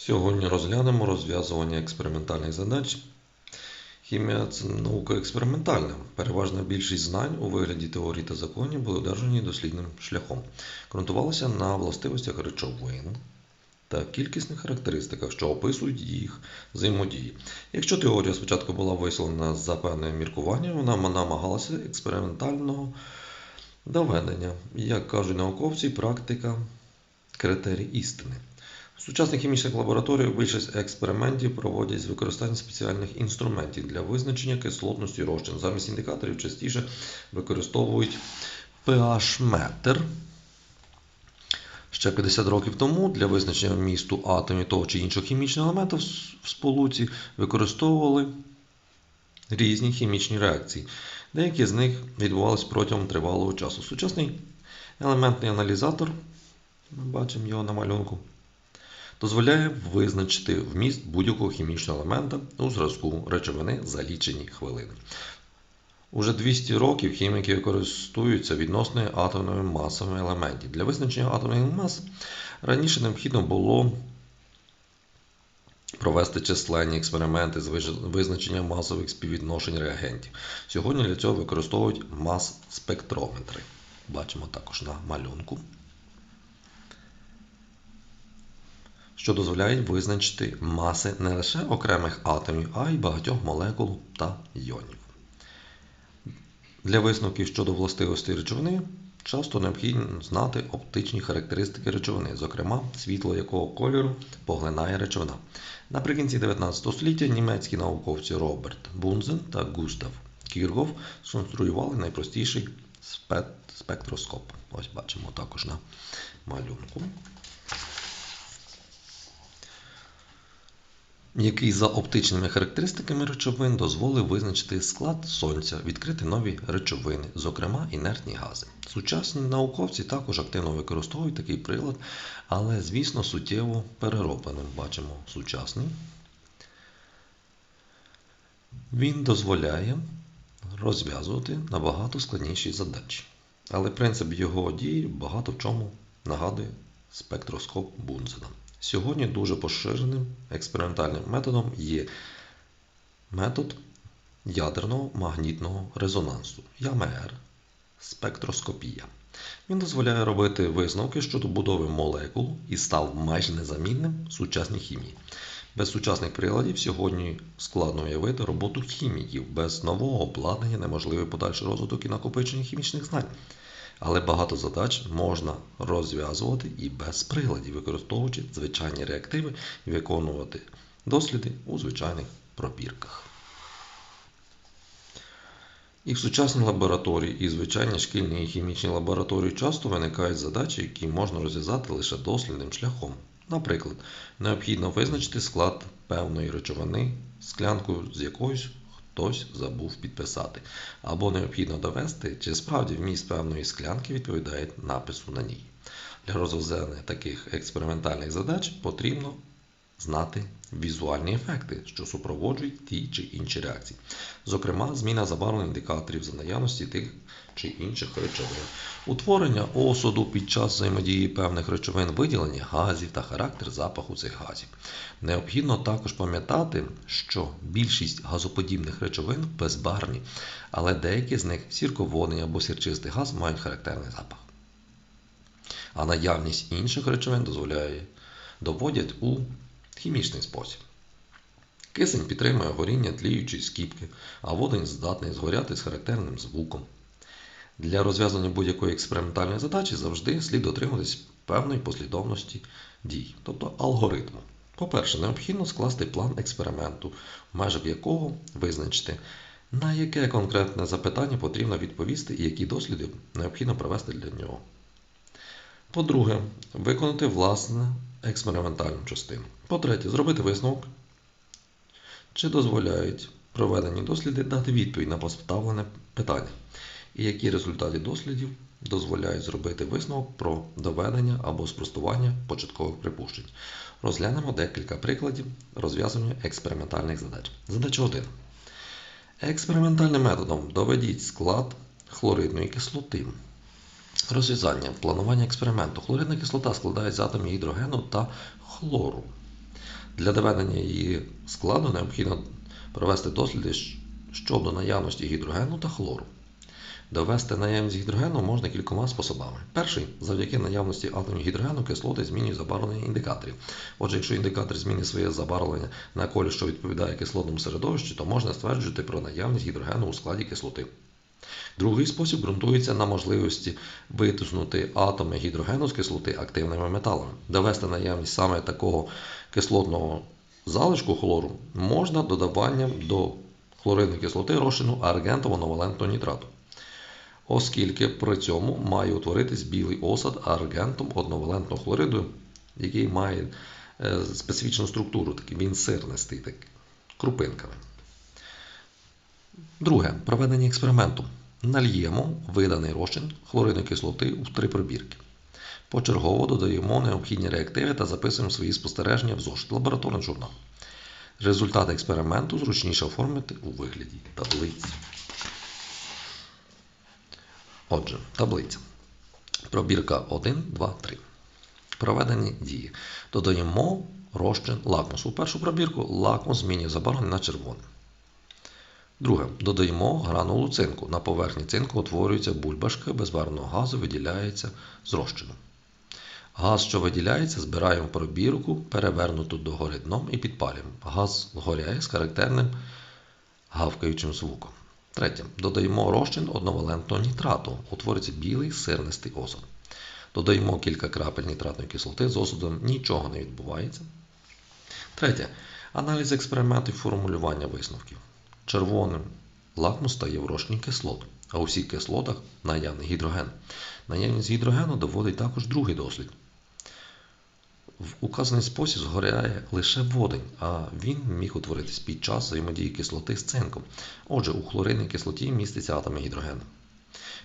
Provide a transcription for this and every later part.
Сьогодні розглянемо розв'язування експериментальних задач. Хімія це наука експериментальна. Переважна більшість знань у вигляді теорій та законів були одержані дослідним шляхом. Ґрунтувалися на властивостях речовин та кількісних характеристиках, що описують їх взаємодії. Якщо теорія спочатку була висловлена за певне міркування, вона намагалася експериментального доведення. Як кажуть науковці, практика критерій істини. В сучасних хімічних лабораторіях більшість експериментів проводять з використанням спеціальних інструментів для визначення кислотності розчин. Замість індикаторів частіше використовують pH-метр. Ще 50 років тому для визначення вмісту атомів того чи іншого хімічного елемента в сполуці використовували різні хімічні реакції. Деякі з них відбувалися протягом тривалого часу. Сучасний елементний аналізатор, ми бачимо його на малюнку, дозволяє визначити вміст будь-якого хімічного елемента у зразку речовини за лічені хвилини. Уже 200 років хіміки користуються відносною атомними масами елементів. Для визначення атомних мас раніше необхідно було провести численні експерименти з виж- визначення масових співвідношень реагентів. Сьогодні для цього використовують мас-спектрометри. Бачимо також на малюнку. Що дозволяють визначити маси не лише окремих атомів, а й багатьох молекул та іонів. Для висновків щодо властивостей речовини часто необхідно знати оптичні характеристики речовини, зокрема світло якого кольору поглинає речовина. Наприкінці 19 століття німецькі науковці Роберт Бунзен та Густав Кіргоф сконструювали найпростіший спектроскоп. Ось бачимо також на малюнку. Який за оптичними характеристиками речовин дозволив визначити склад сонця, відкрити нові речовини, зокрема інертні гази. Сучасні науковці також активно використовують такий прилад, але, звісно, суттєво переробленим. Бачимо сучасний. Він дозволяє розв'язувати набагато складніші задачі. Але принцип його дії багато в чому нагадує спектроскоп Бунзена. Сьогодні дуже поширеним експериментальним методом є метод ядерного магнітного резонансу ЯМР спектроскопія. Він дозволяє робити висновки щодо будови молекул і став майже незамінним в сучасній хімії. Без сучасних приладів сьогодні складно уявити роботу хіміків. Без нового обладнання неможливий подальший розвиток і накопичення хімічних знань. Але багато задач можна розв'язувати і без приладів, використовуючи звичайні реактиви і виконувати досліди у звичайних пробірках. І в сучасній лабораторії, і звичайні шкільні і хімічні лабораторії часто виникають задачі, які можна розв'язати лише дослідним шляхом. Наприклад, необхідно визначити склад певної речовини, склянку з якоюсь хтось забув підписати, або необхідно довести, чи справді вміст певної склянки відповідає напису на ній. Для розв'язання таких експериментальних задач потрібно знати візуальні ефекти, що супроводжують ті чи інші реакції. Зокрема, зміна забарвлення індикаторів за наявності тих чи інших речовин, утворення осаду під час взаємодії певних речовин, виділення газів та характер запаху цих газів. Необхідно також пам'ятати, що більшість газоподібних речовин безбарвні, але деякі з них сірководний або сірчистий газ мають характерний запах. А наявність інших речовин дозволяє доводять у хімічний спосіб. Кисень підтримує горіння тліючої скіпки, а водень здатний згоряти з характерним звуком. Для розв'язання будь-якої експериментальної задачі завжди слід дотримуватись певної послідовності дій, тобто алгоритму. По-перше, необхідно скласти план експерименту, в межах якого визначити, на яке конкретне запитання потрібно відповісти і які досліди необхідно провести для нього. По-друге, виконати власне експериментальну частину. По-третє, зробити висновок, чи дозволяють проведені досліди дати відповідь на поставлене питання, і які результати дослідів дозволяють зробити висновок про доведення або спростування початкових припущень. Розглянемо декілька прикладів розв'язання експериментальних задач. Задача 1. Експериментальним методом доведіть склад хлоридної кислоти. Розв'язання. Планування експерименту. Хлоридна кислота складається з атомів гідрогену та хлору. Для доведення її складу необхідно провести досліди щодо наявності гідрогену та хлору. Довести наявність гідрогену можна кількома способами. Перший завдяки наявності атомів гідрогену кислоти змінюють забарвлення індикаторів. Отже, якщо індикатор змінює своє забарвлення на колір, що відповідає кислотному середовищу, то можна стверджувати про наявність гідрогену у складі кислоти. Другий спосіб ґрунтується на можливості витиснути атоми гідрогену з кислоти активними металами. Довести наявність саме такого кислотного залишку хлору можна додаванням до хлоридної кислоти розчину аргентово новалентного нітрату. Оскільки при цьому має утворитись білий осад аргентом одновалентного хлориду, який має е, специфічну структуру, такий він сирнистий, так, крупинками. Друге. Проведення експерименту. Нальємо виданий розчин хлоридної кислоти у три пробірки. Почергово додаємо необхідні реактиви та записуємо свої спостереження в зошит лабораторний журнал. Результати експерименту зручніше оформити у вигляді таблиці. Отже, таблиця. Пробірка 1, 2, 3. Проведені дії. Додаємо розчин лакмусу. У першу пробірку лакмус змінює забарвлення на червоне. Друге. Додаємо гранулу цинку. На поверхні цинку утворюється бульбашка безбарвного газу, виділяється з розчину. Газ, що виділяється, збираємо пробірку, перевернуту догори дном і підпалюємо. Газ згоряє з характерним гавкаючим звуком. Третє. Додаємо розчин одновалентного нітрату. Утвориться білий сирнистий осад. Додаємо кілька крапель нітратної кислоти. З осадом нічого не відбувається. Третє. Аналіз експерименту і формулювання висновків. Червоним лакмус стає в розчині кислот, а у всіх кислотах наявний гідроген. Наявність гідрогену доводить також другий дослід. В указаний спосіб згоряє лише водень, а він міг утворитись під час взаємодії кислоти з цинком. Отже, у хлоридній кислоті міститься атоми гідрогену.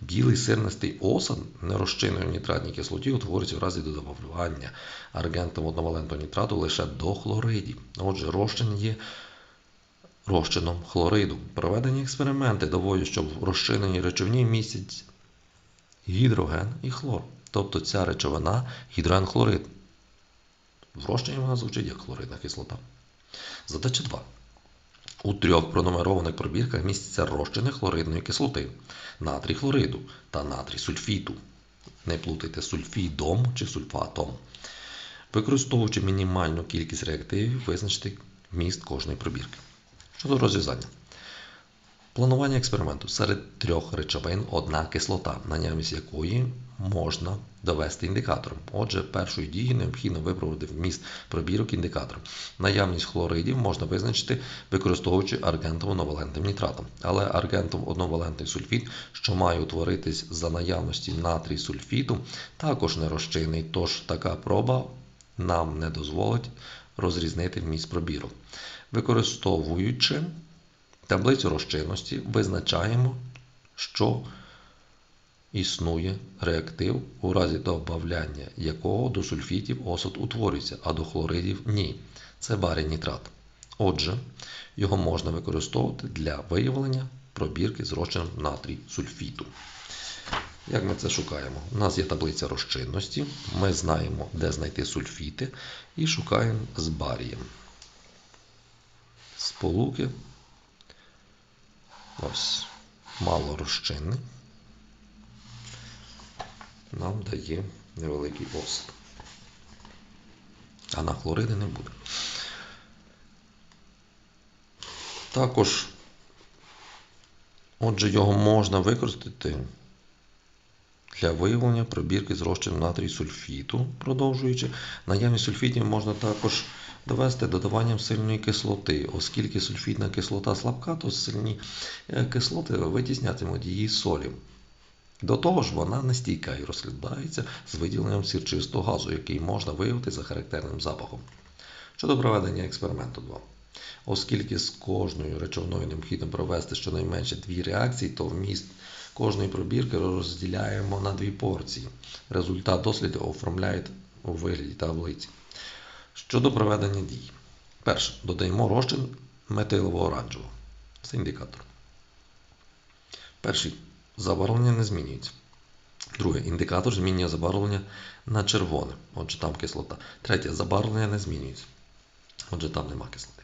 Білий сирнистий осад нерозчинної в нітратній кислоті утворюється в разі додавання аргентом одновалентного нітрату лише до хлоридів. Отже, розчин є розчином хлориду. Проведені експерименти доводять, що в розчиненій речовині містять гідроген і хлор. Тобто ця речовина гідроген-хлорид. В розчині вона звучить як хлоридна кислота. Задача 2. У трьох пронумерованих пробірках містяться розчини хлоридної кислоти, натрій хлориду та натрій сульфіту. Не плутайте сульфідом чи сульфатом. Використовуючи мінімальну кількість реактивів, визначити вміст кожної пробірки. Щодо розв'язання. Планування експерименту. Серед трьох речовин одна кислота, наявність якої можна довести індикатором. Отже, першою дією необхідно виправити вміст пробірок індикатором. Наявність хлоридів можна визначити, використовуючи аргентово-новалентним нітратом. Але аргентом-одновалентний сульфід, що має утворитись за наявності натрій сульфіту, також не розчинний, тож така проба нам не дозволить розрізнити вміст пробірок. Використовуючи таблицю розчинності, визначаємо, що існує реактив, у разі додавання якого до сульфітів осад утворюється, а до хлоридів ні. Це барій нітрат. Отже, його можна використовувати для виявлення пробірки з розчином натрій сульфіту. Як ми це шукаємо? У нас є таблиця розчинності, ми знаємо, де знайти сульфіти, і шукаємо з барієм. Сполуки. Ось мало розчинний. Нам дає невеликий осад. А на хлориди не буде. Також, отже, його можна використати для виявлення пробірки з розчином натрій сульфіту, продовжуючи, наявність сульфітів можна також довести додаванням сильної кислоти, оскільки сульфітна кислота слабка, то сильні е, кислоти витіснятимуть її солі. До того ж, вона не стійка і розглядається з виділенням сірчистого газу, який можна виявити за характерним запахом. Щодо проведення експерименту 2. Оскільки з кожною речовиною необхідно провести щонайменше дві реакції, то вміст кожної пробірки розділяємо на дві порції. Результат досліду оформляють у вигляді таблиці. Щодо проведення дій. Перше. Додаємо розчин метилово-оранжевого. Це індикатор. Перший. Забарвлення не змінюється. Друге. Індикатор змінює забарвлення на червоне. Отже, там кислота. Третє. Забарвлення не змінюється. Отже, там нема кислоти.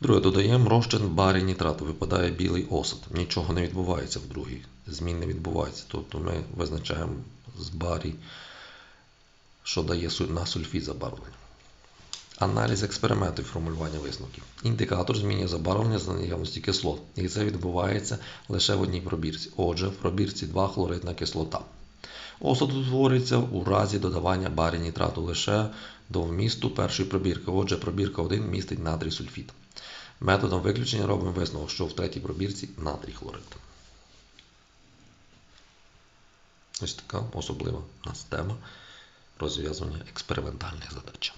Друге, додаємо розчин барі нітрату, випадає білий осад. Нічого не відбувається в другій. Змін не відбувається. Тобто ми визначаємо з барі, що дає на сульфід забарвлення. Аналіз експерименту і формулювання висновків. Індикатор змінює забарвлення за наявності кислот, і це відбувається лише в одній пробірці. Отже, в пробірці 2 хлоридна кислота. Осад утворюється у разі додавання барі нітрату лише до вмісту першої пробірки. Отже, пробірка 1 містить натрій сульфід. Методом виключення робимо висновок, що в третій пробірці натрій хлорид. Ось така особлива у нас тема розв'язування експериментальних задач.